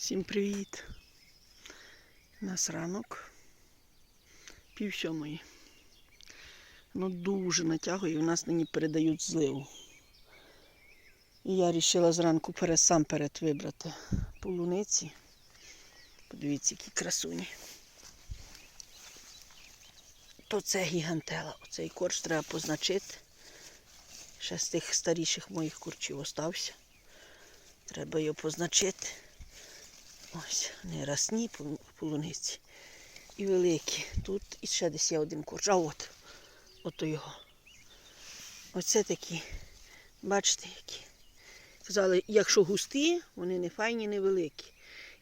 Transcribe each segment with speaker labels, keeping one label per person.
Speaker 1: Всім привіт! У нас ранок пів сьомої. Воно дуже натягує, у нас нині передають зливу. І я вирішила зранку сам перед вибрати полуниці. Подивіться, які красуні. То це гігантела. Оцей корч треба позначити. Ще з тих старіших моїх курчів остався. Треба його позначити. Ось, не росні полуниці. І великі. Тут і ще десь є один корч. А от, ото його. Оце такі. Бачите, які. Казали, якщо густі, вони не файні, не великі.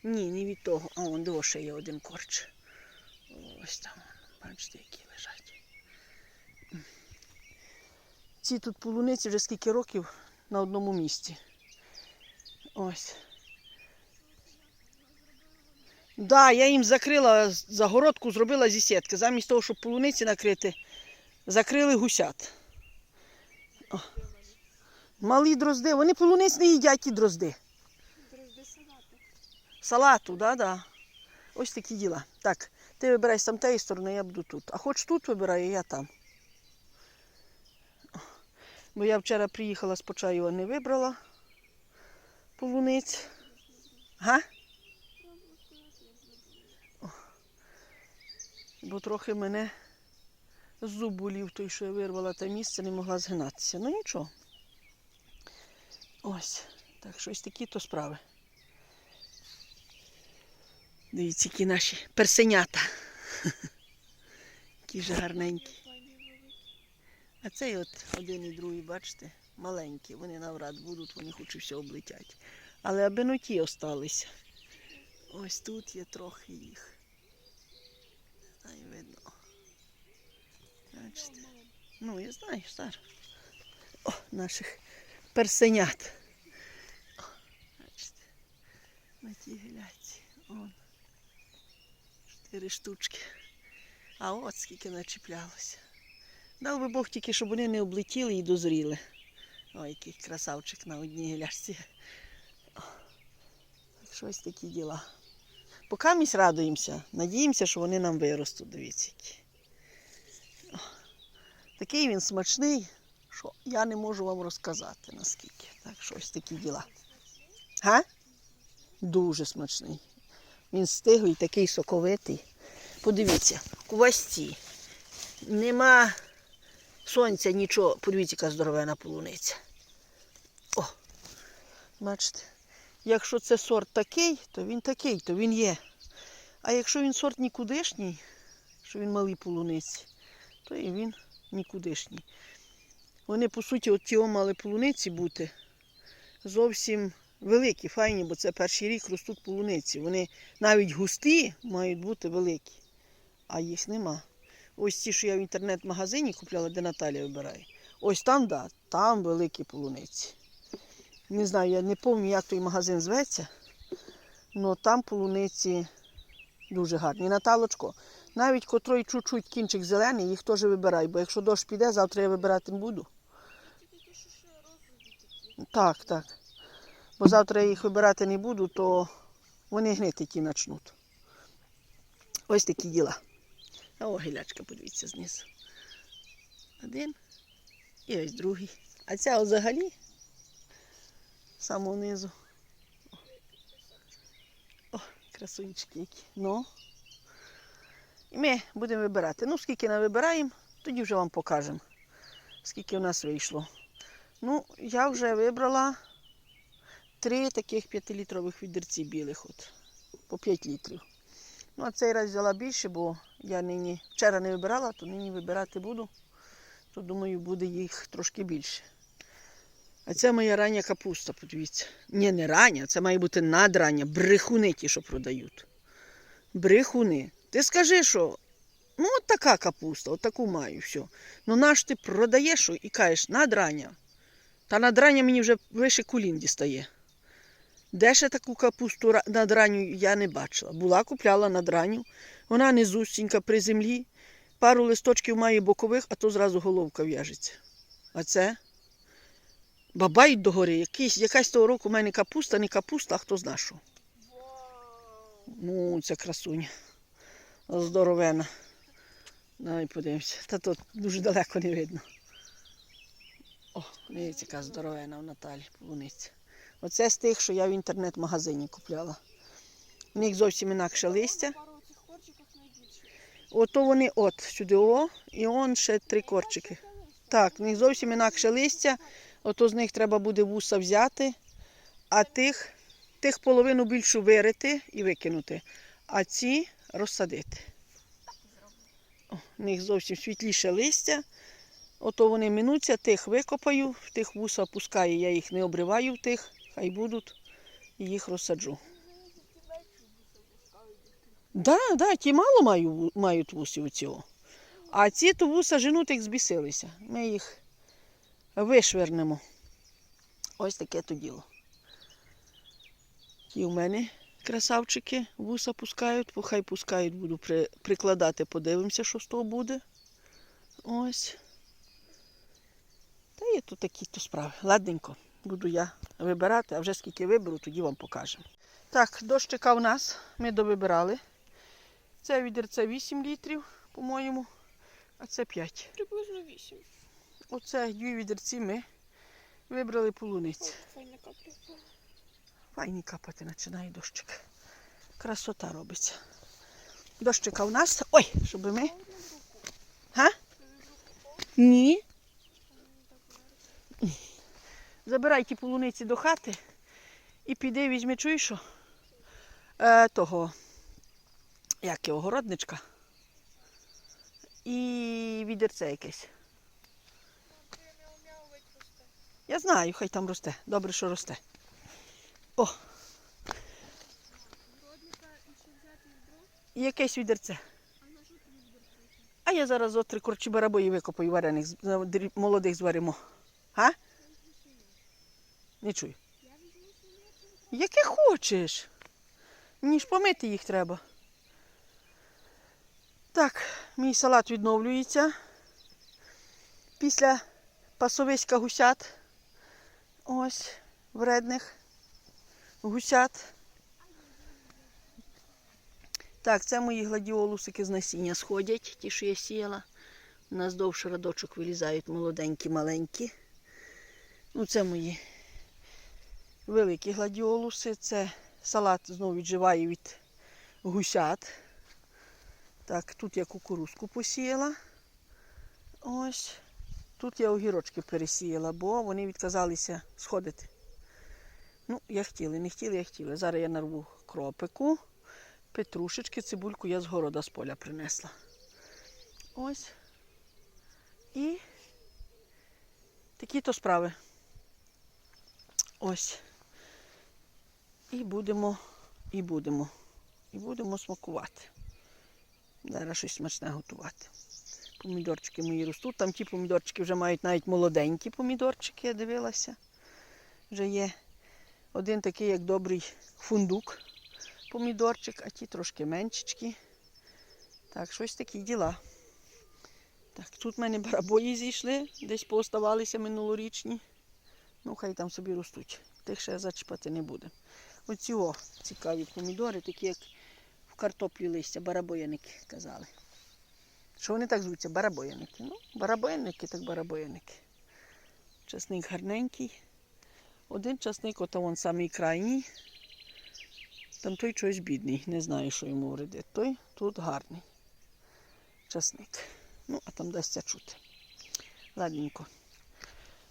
Speaker 1: Ні, не від того. А вон диво ще є один корч. Ось там. Бачите, які лежать. Ці тут полуниці вже скільки років на одному місці. Ось. Да, я їм закрила загородку, зробила зі сітки. Замість того, щоб полуниці накрити, закрили гусят. О. Малі дрозди. Вони полуниць не їдять ті дрозди.
Speaker 2: Дрозди салати.
Speaker 1: Салату, да, да. Ось такі діла. Так, ти вибирай з там тієї сторони, я буду тут. А хоч тут вибираю, я там. Бо я вчора приїхала з Почаєва, не вибрала полуниць. Га? Бо трохи мене зуб болів, той, що я вирвала те місце, не могла згинатися. Ну нічого. Ось. Так, щось такі то справи. Дивіться, які наші персенята. Які вже гарненькі. А цей от один і другий, бачите, маленькі. Вони навряд будуть, вони хоч і все облетять. Але аби ну ті осталися. Ось тут є трохи їх. Не знаю, видно. Бачите. Ну, я знаю, зараз. О, наших персенят. О, бачите. На тій гіляці. Он. Чотири штучки. А от скільки начіплялося. Дав би Бог тільки, щоб вони не облетіли і дозріли. Ой, який красавчик на одній гіляшці. О, так що ось такі діла. Поки ми радуємося, надіємося, що вони нам виростуть. Дивіться. які. Такий він смачний, що я не можу вам розказати наскільки. Так що ось такі діла. Га? Дуже смачний. Він стиглий, такий соковитий. Подивіться, квасті. Нема сонця, нічого. Подивіться, яка здоровена полуниця. О, бачите. Якщо це сорт такий, то він такий, то він є. А якщо він сорт нікудишній, що він малий полуниці, то і він нікудишній. Вони, по суті, от ті мали полуниці бути зовсім великі, файні, бо це перший рік ростуть полуниці. Вони навіть густі мають бути великі, а їх нема. Ось ті, що я в інтернет-магазині купляла, де Наталя вибирає. Ось там, да, там великі полуниці. Не знаю, я не пам'ятаю, як той магазин зветься, але там полуниці дуже гарні. Наталочко, навіть котрий чуть-чуть кінчик зелений, їх теж вибирай, бо якщо дощ піде, завтра я вибирати не буду. Так, так. Бо завтра я їх вибирати не буду, то вони гнити ті почнуть. Ось такі діла. А о, гілячка, подивіться знизу. Один і ось другий. А ця взагалі самого низу. О, красунчики які. Ну. І ми будемо вибирати. Ну, скільки не вибираємо, тоді вже вам покажемо, скільки у нас вийшло. Ну, я вже вибрала три таких п'ятилітрових відерці білих, от, по 5 літрів. Ну, а цей раз взяла більше, бо я нині вчора не вибирала, то нині вибирати буду. То думаю, буде їх трошки більше. А це моя рання капуста, подивіться. Ні, не рання, це має бути надрання, брехуни ті, що продають. Брехуни. Ти скажи, що ну от така капуста, от таку маю, все. Ну наш ти продаєш і кажеш, надрання. Та надрання мені вже вище колін дістає. Де ще таку капусту ра- надраню я не бачила. Була, купляла надраню. Вона низусінька при землі. Пару листочків має бокових, а то зразу головка в'яжеться. А це бабай догори. Якийсь, якась того року в мене капуста, не капуста, а хто зна що. Ну, це красуня. Здоровена. Давай подивимося. Та тут дуже далеко не видно. О, дивіться, яка здоровена в Наталі полуниця. Оце з тих, що я в інтернет-магазині купляла. У них зовсім інакше листя. Ото вони от сюди о, і он ще три корчики. Так, в них зовсім інакше листя. Ото з них треба буде вуса взяти, а тих, тих половину більшу вирити і викинути, а ці розсадити. О, в них зовсім світліше листя. Ото вони минуться, тих викопаю, в тих вуса пускаю, я їх не обриваю в тих, хай будуть, і їх розсаджу. Да, да, ті мало маю, мають вусів у цього. А ці то вуса женуть як збісилися. Ми їх вишвернемо. Ось таке то діло. Ті у мене красавчики вуса пускають, хай пускають, буду при, прикладати, подивимося, що з того буде. Ось. Та є тут такі то справи. Ладненько, буду я вибирати, а вже скільки виберу, тоді вам покажемо. Так, дощика у нас, ми довибирали. Це відерце 8 літрів, по-моєму, а це 5.
Speaker 2: Приблизно вісім.
Speaker 1: Оце дві відерці ми вибрали полуниці.
Speaker 2: Файна капля.
Speaker 1: Файні капати починає дощик. Красота робиться. Дощика у нас. Ой, щоб ми. Га? Ні. Забирай ті полуниці до хати і піди візьми, чуєш що? Е, того, як його, городничка. І відерце якесь. Я знаю, хай там росте. Добре, що росте. О,
Speaker 2: і
Speaker 1: якесь відерце.
Speaker 2: а
Speaker 1: я зараз от три корчі барабої викопаю варених, молодих зваримо. А? Не чую. Яке хочеш. Мені ж помити їх треба. Так, мій салат відновлюється. Після пасовиська гусят. Ось, вредних гусят. Так, це мої гладіолусики з насіння сходять, ті, що я сіяла. У нас довше радочок вилізають молоденькі, маленькі. Ну, це мої великі гладіолуси. Це салат знову відживає від гусят. Так, тут я кукурузку посіяла. Ось. Тут я огірочки пересіяла, бо вони відказалися сходити. Ну, я хотіла, не хотіла, я хотіла. Зараз я нарву кропику, петрушечки, цибульку я з города з поля принесла. Ось. І такі то справи. Ось. І будемо, і будемо, і будемо смакувати. Зараз щось смачне готувати. Помідорчики мої ростуть. Там ті помідорчики вже мають навіть молоденькі помідорчики, я дивилася. Вже є один такий, як добрий фундук помідорчик, а ті трошки меншечки. Так, щось такі діла. Так, тут в мене барабої зійшли, десь пооставалися минулорічні. Ну, хай там собі ростуть. Тих ще зачіпати не буде. Оці о, цікаві помідори, такі як в картоплі листя, барабояники казали. Що вони так звуться? Барабояники. Ну, барабояники, так барабояники. Часник гарненький. Один часник, ото вон самий крайній. Там той чогось бідний. Не знаю, що йому вредить. Той тут гарний. Часник. Ну, а там дасться чути. Ладненько.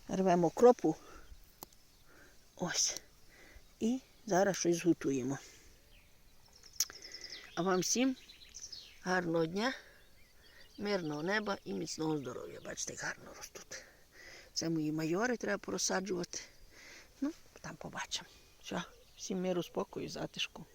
Speaker 1: Рвемо кропу. Ось. І зараз щось зготуємо. А вам всім гарного дня, мирного неба і міцного здоров'я. Бачите, гарно ростуть. Це мої майори треба порозсаджувати. Там побачимо. Все, всім миру, спокою, затишку.